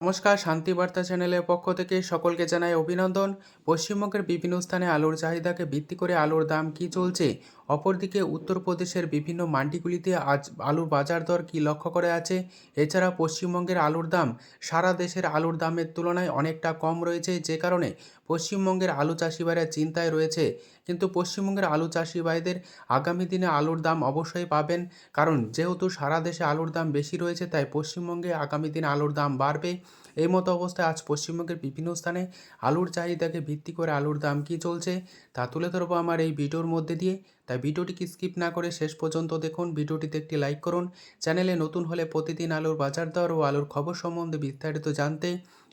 নমস্কার শান্তিবার্তা চ্যানেলের পক্ষ থেকে সকলকে জানাই অভিনন্দন। পশ্চিমবঙ্গের বিভিন্ন স্থানে আলুর চাহিদাকে ভিত্তি করে আলুর দাম কি চলছে? অপরদিকে উত্তরপ্রদেশের বিভিন্ন মান্ডিগুলিতে আজ আলুর বাজার দর কি লক্ষ্য করে আছে? এছাড়া পশ্চিমবঙ্গের আলুর দাম, সারা দেশের আলুর দামের তুলনায় অনেকটা কম রয়েছে যে কারণে পশ্চিমবঙ্গের আলু চাষি ভাইরা চিন্তায় রয়েছে। কিন্তু পশ্চিমবঙ্গের আলু চাষি ভাইদের আগামী দিনে আলুর দাম অবশ্যই পাবেন, কারণ যেহেতু সারা দেশে আলুর দাম বেশি রয়েছে, তাই পশ্চিমবঙ্গে আগামী দিনে আলুর দাম বাড়বে। এই মতো অবস্থায় আজ পশ্চিমবঙ্গের বিভিন্ন স্থানে আলুর চাহিদাকে ভিত্তি করে আলুর দাম কী চলছে, তা তুলে ধরবো আমার এই ভিডিওর মধ্যে দিয়ে। তাই ভিডিওটিকে স্কিপ না করে শেষ পর্যন্ত দেখুন। ভিডিওটিতে একটি লাইক করুন। চ্যানেলে নতুন হলে প্রতিদিন আলুর বাজার দর ও আলুর খবর সম্বন্ধে বিস্তারিত জানতে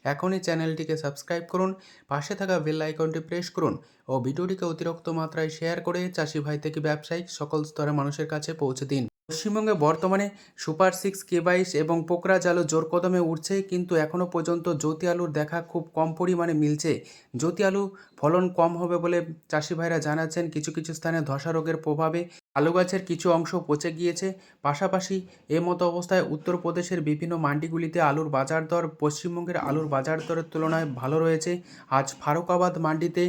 এখনই চ্যানেলটিকে সাবস্ক্রাইব করুন। পাশে থাকা বেল আইকনটি প্রেস করুন ও ভিডিওটিকে অতিরিক্ত মাত্রায় শেয়ার করে চাষি ভাই থেকে ব্যবসায়িক সকল স্তরের মানুষের কাছে পৌঁছে দিন। পশ্চিমবঙ্গে বর্তমানে সুপার সিক্স, কে বাইশ এবং পোকরাজ আলু জোর কদমে উঠছে, কিন্তু এখনও পর্যন্ত জ্যোতি আলুর দেখা খুব কম পরিমাণে মিলছে। জ্যোতি আলু ফলন কম হবে বলে চাষি ভাইরা জানাচ্ছেন। কিছু কিছু স্থানে ধসা রোগের প্রভাবে আলু গাছের কিছু অংশ পচে গিয়েছে। পাশাপাশি এ মতো অবস্থায় উত্তরপ্রদেশের বিভিন্ন মান্ডিগুলিতে আলুর বাজার দর, পশ্চিমবঙ্গের আলুর বাজার দরের তুলনায় ভালো রয়েছে। আজ ফারুকাবাদ মান্ডিতে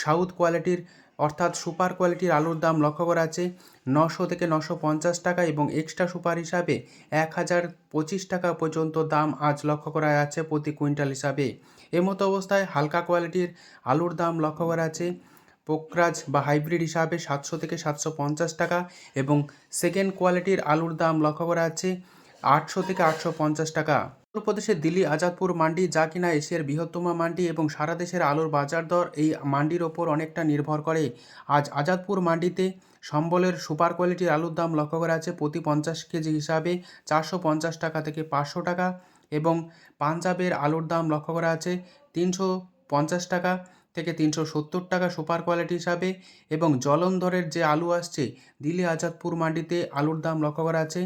সাউথ কোয়ালিটির অর্থাৎ সুপার কোয়ালিটির আলুর দাম লক্ষ্য করা আছে নশো থেকে নশো পঞ্চাশ টাকা এবং এক্সট্রা সুপার হিসাবে এক হাজার পঁচিশ টাকা পর্যন্ত দাম আজ লক্ষ্য করা যাচ্ছে প্রতি কুইন্টাল হিসাবে। এ এমতো অবস্থায় হালকা কোয়ালিটির আলুর দাম লক্ষ্য করা আছে পোকরাজ বা হাইব্রিড হিসাবে সাতশো থেকে সাতশো পঞ্চাশ টাকা এবং সেকেন্ড কোয়ালিটির আলুর দাম লক্ষ্য করা আছে আটশো থেকে আটশো পঞ্চাশ টাকা। উত্তরপ্রদেশের দিল্লি, আজাদপুর, মান্ডি, যা কিনা এশিয়ার বৃহত্তম মান্ডি এবং সারা দেশের আলুর বাজার দর এই মান্ডির ওপর অনেকটা নির্ভর করে। আজ আজাদপুর মান্ডিতে সম্বলের সুপার কোয়ালিটির আলুর দাম লক্ষ্য করা আছে প্রতি পঞ্চাশ কেজি হিসাবে চারশো পঞ্চাশ টাকা থেকে পাঁচশো টাকা এবং পাঞ্জাবের আলুর দাম লক্ষ্য করা আছে তিনশো পঞ্চাশ টাকা থেকে তিনশো সত্তর টাকা সুপার কোয়ালিটি হিসাবে এবং জলন্ধরের যে আলু আসছে, দিল্লি আজাদপুর মান্ডিতে আলুর দাম লক্ষ্য করা আছে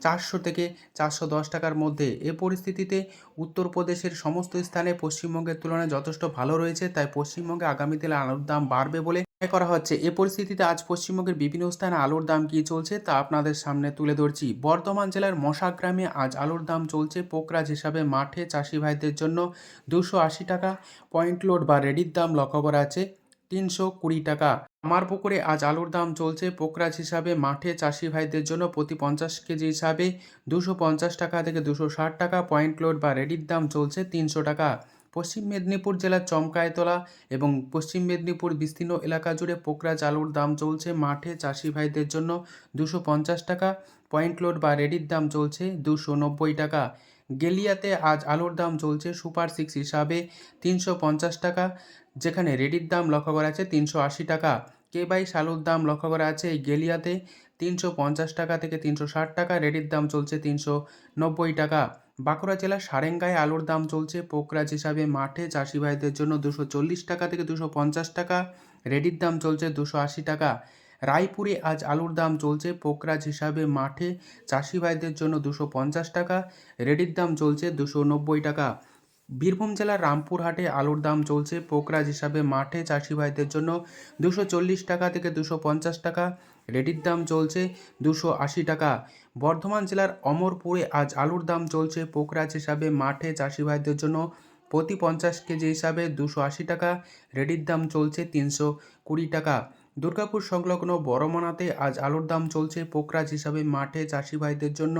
চারশো থেকে চারশো দশ টাকার মধ্যে। এ পরিস্থিতিতে উত্তরপ্রদেশের সমস্ত স্থানে পশ্চিমবঙ্গের তুলনায় যথেষ্ট ভালো রয়েছে, তাই পশ্চিমবঙ্গে আগামী দিনে আলুর দাম বাড়বে বলে করা হচ্ছে এ পরিস্থিতিতে আজ পশ্চিমবঙ্গের বিভিন্ন স্থানে আলুর দাম কী চলছে তা আপনাদের সামনে তুলে ধরছি। বর্ধমান জেলার মশা গ্রামে আজ আলুর দাম চলছে পোকরাজ হিসাবে মাঠে চাষি ভাইদের জন্য দুশো আশি টাকা, পয়েন্ট লোড বা রেডির দাম লক্ষ্য করা আছে তিনশো কুড়ি টাকা। আমার পুকুরে আজ আলুর দাম চলছে পোকরাজ হিসাবে মাঠে চাষি ভাইদের জন্য প্রতি পঞ্চাশ কেজি হিসাবে দুশো পঞ্চাশ টাকা থেকে দুশো ষাট টাকা, পয়েন্ট লোড বা রেডির দাম চলছে তিনশো টাকা। পশ্চিম মেদিনীপুর জেলার চমকায়তলা এবং পশ্চিম মেদিনীপুর বিস্তীর্ণ এলাকা জুড়ে পোকরা আলুর দাম চলছে মাঠে চাষি ভাইদের জন্য দুশো পঞ্চাশ টাকা, পয়েন্ট লোড বা রেডির দাম চলছে দুশো নব্বই টাকা। গেলিয়াতে আজ আলুর দাম চলছে সুপার সিক্স হিসাবে তিনশো পঞ্চাশ টাকা, যেখানে রেডির দাম লক্ষ্য করা আছে তিনশো আশি টাকা। কে বাইশ আলুর দাম লক্ষ্য করা আছে এই গেলিয়াতে তিনশো পঞ্চাশ টাকা থেকে তিনশো ষাট টাকা, রেডির দাম চলছে তিনশো নব্বই টাকা। বাঁকুড়া জেলার সারেঙ্গায় আলুর দাম চলছে। পোকরাজ হিসাবে মাঠে চাষি ভাইদের জন্য দুশো চল্লিশ টাকা থেকে দুশো পঞ্চাশ টাকা, রেডির দাম চলছে দুশো আশি টাকা। রায়পুরে আজ আলুর দাম চলছে, পোকরাজ হিসাবে মাঠে চাষি ভাইদের জন্য দুশো পঞ্চাশ টাকা, রেডির দাম চলছে দুশো নব্বই টাকা। বীরভূম জেলার রামপুরহাটে আলুর দাম চলছে। পোকরাজ হিসাবে মাঠে চাষি ভাইদের জন্য দুশো চল্লিশ টাকা থেকে দুশো পঞ্চাশ টাকা। রেডির দাম চলছে দুশো আশি টাকা। বর্ধমান জেলার অমরপুরে আজ আলুর দাম চলছে। পোকরাজ হিসাবে মাঠে চাষি ভাইদের জন্য প্রতি পঞ্চাশ কেজি হিসাবে দুশো আশি টাকা। রেডির দাম চলছে তিনশো কুড়ি টাকা। দুর্গাপুর সংলগ্ন বড়মনাতে আজ আলুর দাম চলছে। পোকরাজ হিসাবে মাঠে চাষি ভাইদের জন্য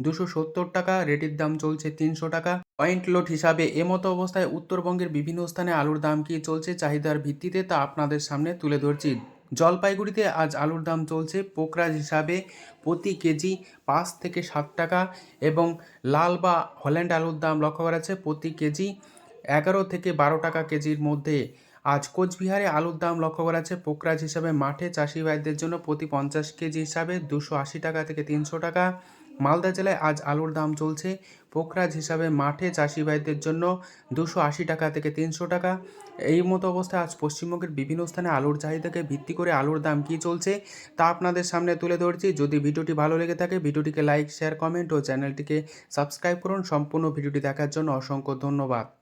দুশো সত্তর টাকা। রেডির দাম চলছে তিনশো টাকা। পয়েন্ট লোড হিসাবে এমতো অবস্থায় উত্তরবঙ্গের বিভিন্ন স্থানে আলুর দাম কি চলছে চাহিদার ভিত্তিতে তা আপনাদের সামনে তুলে ধরছি। জলপাইগুড়িতে আজ আলুর দাম চলছে পোকরাজ হিসাবে প্রতি কেজি পাঁচ থেকে সাত টাকা এবং লাল বা হল্যান্ড আলুর দাম লক্ষ্য করা যাচ্ছে প্রতি কেজি এগারো থেকে বারো টাকা কেজির মধ্যে। আজ কোচবিহারে আলুর দাম লক্ষ্য করা যাচ্ছে পোকরাজ হিসাবে মাঠে চাষি ভাইদের জন্য প্রতি পঞ্চাশ কেজি হিসাবে দুশো আশি টাকা থেকে তিনশো টাকা। মালদা জেলায় আজ আলুর দাম চলছে। পোকরাজ হিসাবে মাঠে চাষি ভাইদের জন্য দুশো আশি টাকা থেকে তিনশো টাকা। এই মতো অবস্থায় আজ পশ্চিমবঙ্গের বিভিন্ন স্থানে আলুর চাহিদাকে ভিত্তি করে আলুর দাম কী চলছে তা আপনাদের সামনে তুলে ধরছি। যদি ভিডিওটি ভালো লেগে থাকে, ভিডিওটিকে লাইক, শেয়ার, কমেন্ট ও চ্যানেলটিকে সাবস্ক্রাইব করুন। সম্পূর্ণ ভিডিওটি দেখার জন্য অসংখ্য ধন্যবাদ।